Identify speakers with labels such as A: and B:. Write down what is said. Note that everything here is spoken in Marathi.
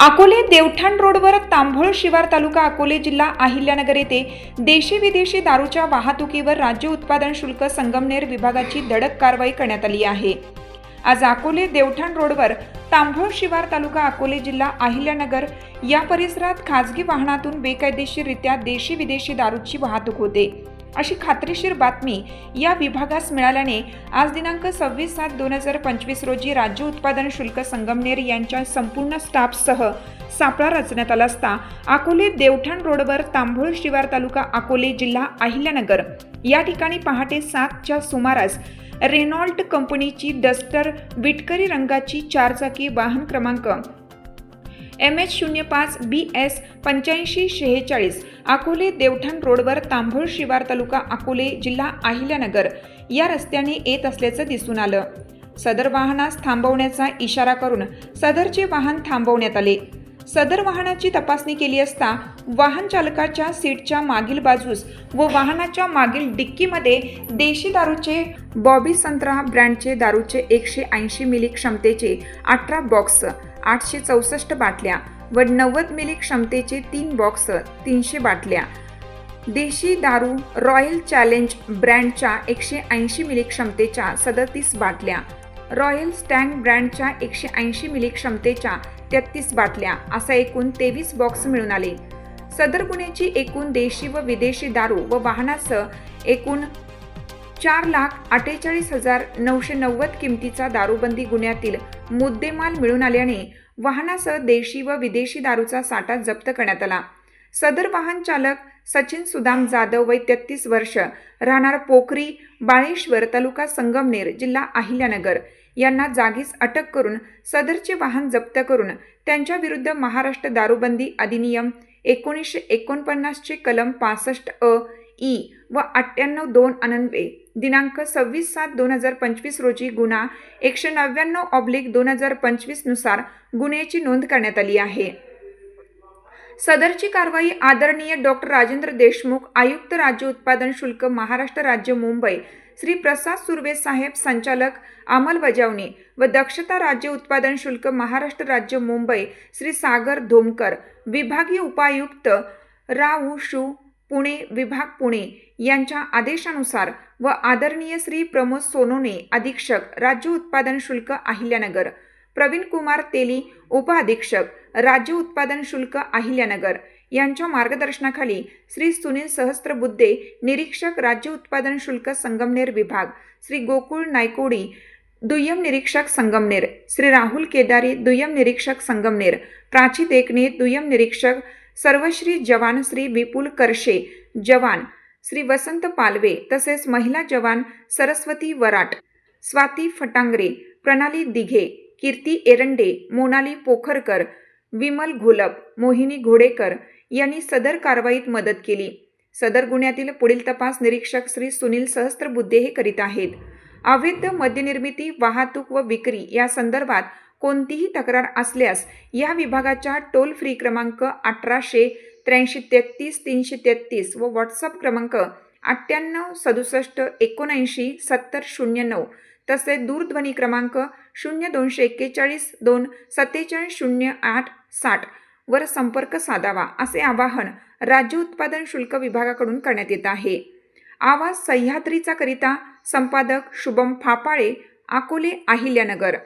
A: अकोले देवठाण रोडवर तांभोळ शिवार तालुका अकोले जिल्हा अहिल्यानगर येथे देशी विदेशी दारूच्या वाहतुकीवर राज्य उत्पादन शुल्क संगमनेर विभागाची धडक कारवाई करण्यात आली आहे. आज अकोले देवठाण रोडवर तांभोळ शिवार तालुका अकोले जिल्हा अहिल्यानगर या परिसरात खाजगी वाहनातून बेकायदेशीररित्या देशी विदेशी दारूची वाहतूक होते. अशी खात्रीशीर बातमी या विभागास मिळाल्याने आज दिनांक सव्वीस सात दोन हजार पंचवीस रोजी राज्य उत्पादन शुल्क संगमनेर यांच्या संपूर्ण स्टाफसह सापळा रचण्यात आला असता अकोले देवठाण रोडवर तांभूळ शिवार तालुका अकोले जिल्हा अहिल्यानगर. या ठिकाणी पहाटे सातच्या सुमारास रेनॉल्ट कंपनीची डस्टर विटकरी रंगाची चारचाकी वाहन क्रमांक एम एच शून्य पाच बी एस पंच्याऐंशी शेहेचाळीस अकोले देवठाण रोडवर तांभोळ शिवार तालुका अकोले जिल्हा अहिल्यानगर. या रस्त्याने येत असल्याचं दिसून आलं. सदर वाहनास थांबवण्याचा इशारा करून सदरचे वाहन थांबवण्यात आले. सदर वाहनाची तपासणी केली असता वाहन चालकाच्या सीटच्या मागील बाजूस व वाहनाच्या मागील डिक्कीमध्ये देशी दारूचे बॉबी संत्रा ब्रँडचे दारूचे एकशे ऐंशी मिली क्षमतेचे अठरा बॉक्स आठशे चौसष्ट बाटल्या व नव्वद मिली क्षमतेचे तीन बॉक्स तीनशे बाटल्या. देशी दारू रॉयल चॅलेंज ब्रँडच्या एकशे ऐंशी मिली क्षमतेच्या सदतीस बाटल्या. रॉयल स्टँग ब्रँडच्या एकशे ऐंशी मिली क्षमतेच्या तेहतीस बाटल्या असा एकूण तेवीस बॉक्स मिळून आले. सदर गुन्ह्याची एकूण देशी व विदेशी दारू व वाहनासह एकूण चार लाख अठ्ठेचाळीस हजार नऊशे नव्वद किमतीचा दारूबंदी गुन्ह्यातील मुद्देमाल मिळून आल्याने वाहनासह देशी व विदेशी दारूचा साठा जप्त करण्यात आला. सदर वाहन चालक सचिन सुदाम जाधव वय तेहतीस वर्ष राहणार पोखरी बाळेश्वर तालुका संगमनेर जिल्हा अहिल्यानगर. यांना जागीच अटक करून सदरचे वाहन जप्त करून त्यांच्या विरुद्ध महाराष्ट्र दारूबंदी अधिनियम एकोणीसशे एकोणपन्नासचे कलम पासष्ट अ ई व अठ्ठ्याण्णव दोन अनन्वे दिनांक सव्वीस सात दोन हजार पंचवीस रोजी गुन्हा एकशे नव्याण्णव ऑब्लिक दोन हजार पंचवीसनुसार गुन्ह्याची नोंद करण्यात आली आहे. सदरची कारवाई आदरणीय डॉक्टर राजेंद्र देशमुख आयुक्त राज्य उत्पादन शुल्क महाराष्ट्र राज्य मुंबई श्री प्रसाद सुर्वे साहेब संचालक अंमलबजावणी व दक्षता राज्य उत्पादन शुल्क महाराष्ट्र राज्य मुंबई श्री सागर धोमकर विभागीय उपायुक्त राऊ शू पुणे विभाग पुणे यांच्या आदेशानुसार व आदरणीय श्री प्रमोद सोनोने अधीक्षक राज्य उत्पादन शुल्क अहिल्यानगर प्रवीण कुमार तेली उपअधीक्षक राज्य उत्पादन शुल्क अहिल्यानगर यांच्या मार्गदर्शनाखाली श्री सुनील सहस्त्रबुद्धे निरीक्षक राज्य उत्पादन शुल्क संगमनेर विभाग श्री गोकुळ नायकोडी दुय्यम निरीक्षक संगमनेर श्री राहुल केदारी दुय्यम निरीक्षक संगमनेर प्राची देखणे दुय्यम निरीक्षक सर्वश्री जवान श्री विपुल करशे जवान श्री वसंत पालवे तसेच महिला जवान सरस्वती वराट स्वाती फटांगरे प्रणाली दिघे कीर्ती एरंडे मोनाली पोखरकर विमल घोलप मोहिनी घोडेकर यांनी सदर कारवाईत मदत केली. सदर गुन्ह्यातील पुढील तपास निरीक्षक श्री सुनील सहस्त्रबुद्धे हे करीत आहेत. अवैध मद्यनिर्मिती वाहतूक व विक्री या संदर्भात कोणतीही तक्रार असल्यास या विभागाच्या टोल फ्री क्रमांक अठराशे त्र्याऐंशी तेहतीस तीनशे तेहतीस व व्हॉट्सअप क्रमांक अठ्ठ्याण्णव सदुसष्ट एकोणऐंशी सत्तर शून्य नऊ तसेच दूरध्वनी क्रमांक शून्य दोनशे एक्केचाळीस दोन सत्तेचाळीस शून्य आठ साठ वर संपर्क साधावा असे आवाहन राज्य उत्पादन शुल्क विभागाकडून करण्यात येत आहे. आवाज सह्याद्रीचा करिता संपादक शुभम फापाळे अकोले अहिल्यानगर.